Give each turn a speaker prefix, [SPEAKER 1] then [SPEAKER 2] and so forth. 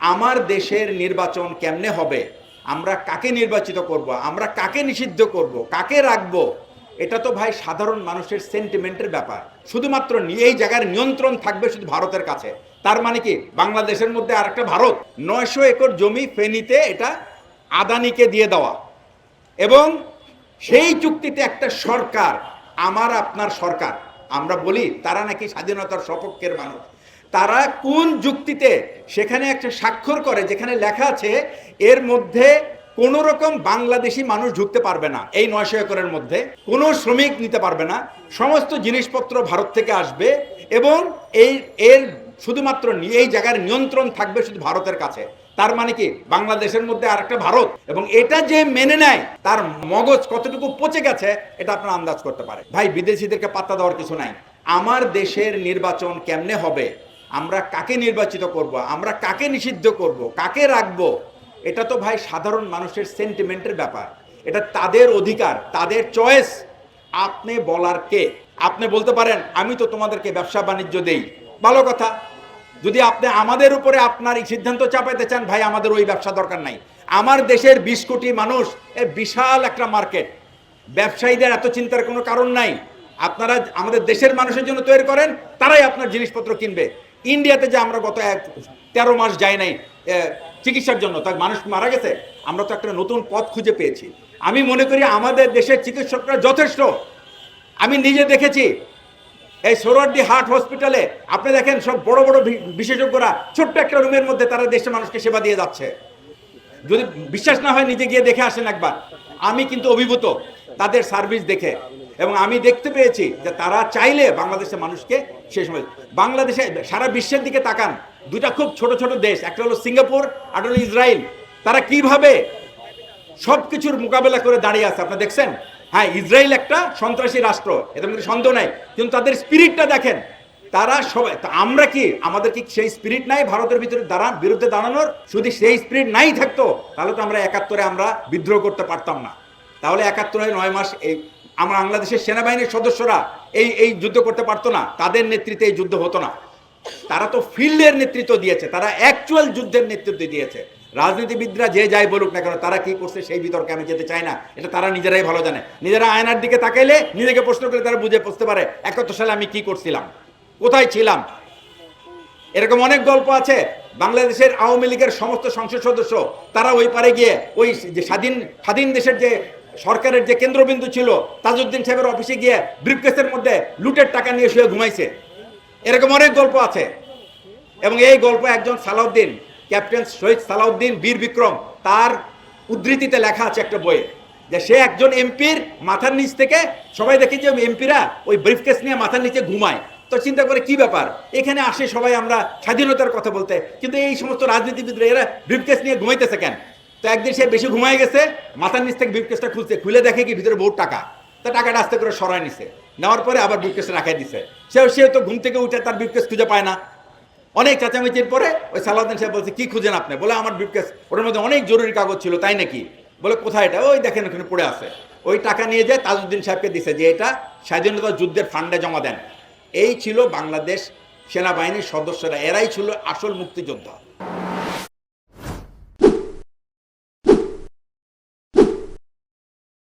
[SPEAKER 1] আমার দেশের নির্বাচন কেমনে হবে? আমরা কাকে নির্বাচিত করব? আমরা কাকে নিষিদ্ধ করব? কাকে রাখব? এটা তো ভাই সাধারণ মানুষের সেন্টিমেন্টের ব্যাপার। শুধুমাত্র এই জায়গার নিয়ন্ত্রণ থাকবে শুধু ভারতের কাছে। তার মানে কি? বাংলাদেশের মধ্যে আর একটা ভারত। নয়শো একর জমি ফেনীতে এটা আদানিকে দিয়ে দেওয়া। এবং সেই চুক্তিতে একটা সরকার, আমার আপনার সরকার। আমরা বলি, তারা নাকি স্বাধীনতার সপক্ষের মানুষ। তারা কোন যুক্তিতে সেখানে একটা স্বাক্ষর করে যেখানে লেখা আছে, এর মধ্যে কোন রকম বাংলাদেশি মানুষ ঢুকতে পারবে না এই নয়শো একরের মধ্যে। কোনো শ্রমিক নিতে পারবে না। সমস্ত জিনিসপত্র ভারত থেকে আসবে এবং এই, এর শুধুমাত্র এই জায়গার নিয়ন্ত্রণ থাকবে শুধু ভারতের কাছে। তার মানে কি? বাংলাদেশের মধ্যে আরেকটা ভারত। এবং এটা যে মেনে নেয়, তার মগজ কতটুকু পচে গেছে, এটা আপনার আন্দাজ করতে পারে ভাই, বিদেশিদেরকে পাত্তা দেওয়ার কিছু নাই। আমার দেশের নির্বাচন কেমনে হবে? আমরা কাকে নির্বাচিত করব? আমরা কাকে নিষিদ্ধ করব? কাকে রাখব? এটা তো ভাই সাধারণ মানুষের সেন্টিমেন্টের ব্যাপার। এটা তাদের অধিকার, তাদের চয়েস আপনি বলার কে? আপনি বলতে পারেন, আমি তো তোমাদেরকে ব্যবসা বাণিজ্য দেই। ভালো কথা। যদি আপনি আমাদের উপরে আপনার এই সিদ্ধান্ত চাপাইতে চান, ভাই, আমাদের ওই ব্যবসা দরকার নাই। আমার দেশের বিশ কোটি মানুষ, এ বিশাল একটা মার্কেট ব্যবসায়ীদের এত চিন্তার কোনো কারণ নাই। আপনারা আমাদের দেশের মানুষের জন্য তৈরি করেন, তারাই আপনার জিনিসপত্র কিনবে। ইন্ডিয়াতে যে আমরা গত এক তেরো মাস যাই নাই চিকিৎসার জন্য তার মানুষ মারা গেছে, আমরা তো একটা নতুন পথ খুঁজে পেয়েছি। আমি মনে করি আমাদের দেশের চিকিৎসকরা যথেষ্ট। আমি নিজে দেখেছি, এই সোরওয়ার্দি হার্ট হসপিটালে, আপনি দেখেন সব বড় বড় বিশেষজ্ঞরা ছোট্ট একটা রুমের মধ্যে তারা দেশের মানুষকে সেবা দিয়ে যাচ্ছে। যদি বিশ্বাস না হয়, নিজে গিয়ে দেখে আসেন একবার। আমি কিন্তু অভিভূত, তাদের সার্ভিস দেখে। এবং আমি দেখতে পেয়েছি যে তারা চাইলে বাংলাদেশের মানুষকে সেই সময়, বাংলাদেশে, সারা বিশ্বের দিকে তাকান। দুটা খুব ছোট ছোট দেশ, একটা হলো সিঙ্গাপুর আর হলো ইসরায়েল তারা কীভাবে সব কিছুর মোকাবেলা করে দাঁড়িয়ে আছে, আপনারা দেখছেন? হ্যাঁ ইসরায়েল একটা সন্ত্রাসী রাষ্ট্র, এদের মধ্যে সন্দেহ নাই। কিন্তু তাদের স্পিরিটটা দেখেন। তারা সবাই আমরা কি, আমাদের কি সেই স্পিরিট নাই ভারতের ভিতরে দাঁড়ান, বিরুদ্ধে দাঁড়ানোর? যদি সেই স্পিরিট নাই থাকতো, তাহলে তো আমরা একাত্তরে আমরা বিদ্রোহ করতে পারতাম না। তাহলে একাত্তরে নয় মাস এই আমরা বাংলাদেশের সেনাবাহিনীর সদস্যরা এই এই যুদ্ধ করতে পারতো না। তাদের নেতৃত্বে এই যুদ্ধ হতো না। তারা তো ফিল্ডের নেতৃত্ব দিয়েছে। তারা অ্যাকচুয়াল যুদ্ধের নেতৃত্ব দিয়েছে। রাজনীতিবিদরা যে যাই বলুক না কেন, তারা কি করছে সেই বিতর্কে আমি যেতে চাই না। এটা তারা নিজেরাই ভালো জানে। নিজেরা আয়নার দিকে তাকাইলে নিজেকে প্রশ্ন করে তারা বুঝে বুঝতে পারে, একাত্তর সালে আমি কি করছিলাম, কোথায় ছিলাম। এরকম অনেক গল্প আছে। বাংলাদেশের আওয়ামী লীগের সমস্ত সংসদ সদস্য, তারা ওই পারে গিয়ে ওই যে স্বাধীন স্বাধীন দেশের যে সরকারের যে কেন্দ্রবিন্দু ছিল, তাজউদ্দিন সাহেবের অফিসে গিয়ে ব্রিফকেসের মধ্যে লুটের টাকা নিয়ে শুয়ে ঘুমাইছে। এরকম অনেক গল্প আছে। এবং এই গল্প একজন সালাউদ্দিন, ক্যাপ্টেন শহীদ সালাউদ্দিন বীর বিক্রম, তার উদ্ধৃতিতে লেখা আছে একটা বইয়ে, যে সে একজন এমপির মাথার নিচ থেকে, সবাই দেখি যে এমপিরা ওই ব্রিফকেস নিয়ে মাথার নিচে ঘুমায়। তো চিন্তা করে কি ব্যাপার? এখানে আসে সবাই আমরা স্বাধীনতার কথা বলতে, কিন্তু এই সমস্ত রাজনীতিবিদরা এরা ব্রিফকেস নিয়ে ঘুমাইতেছে কেন? তো একদিন সে বেশি ঘুমায় গেছে, মাথার নিচ থেকে ব্রিফকেসটা খুলছে, খুলে দেখে কি ভিতরে বহুত টাকা। তা টাকাটা আস্তে করে সরায় নিছে। নেওয়ার পরে আবার ব্রিফকেসে রাখাই দিছে। সেও সে তো ঘুম থেকে উঠে তার ব্রিফকেস খুঁজে পায় না। অনেক চেঁচামেচির পরে ওই সালাউদ্দিন সাহেব বলছে, কি খুঁজেন আপনি? বলে, আমার ব্রিফকেস ওটার মধ্যে অনেক জরুরি কাগজ ছিল, তাই নাকি? বলে, কোথায় এটা? ওই দেখেন, ওখানে পড়ে আছে। ওই টাকা নিয়ে যায় তাজউদ্দিন সাহেবকে দিছে যে, এটা স্বাধীনতা যুদ্ধের ফান্ডে জমা দেন। এই ছিল বাংলাদেশ সেনাবাহিনীর সদস্যরা, এরাই ছিল আসল মুক্তিযোদ্ধা।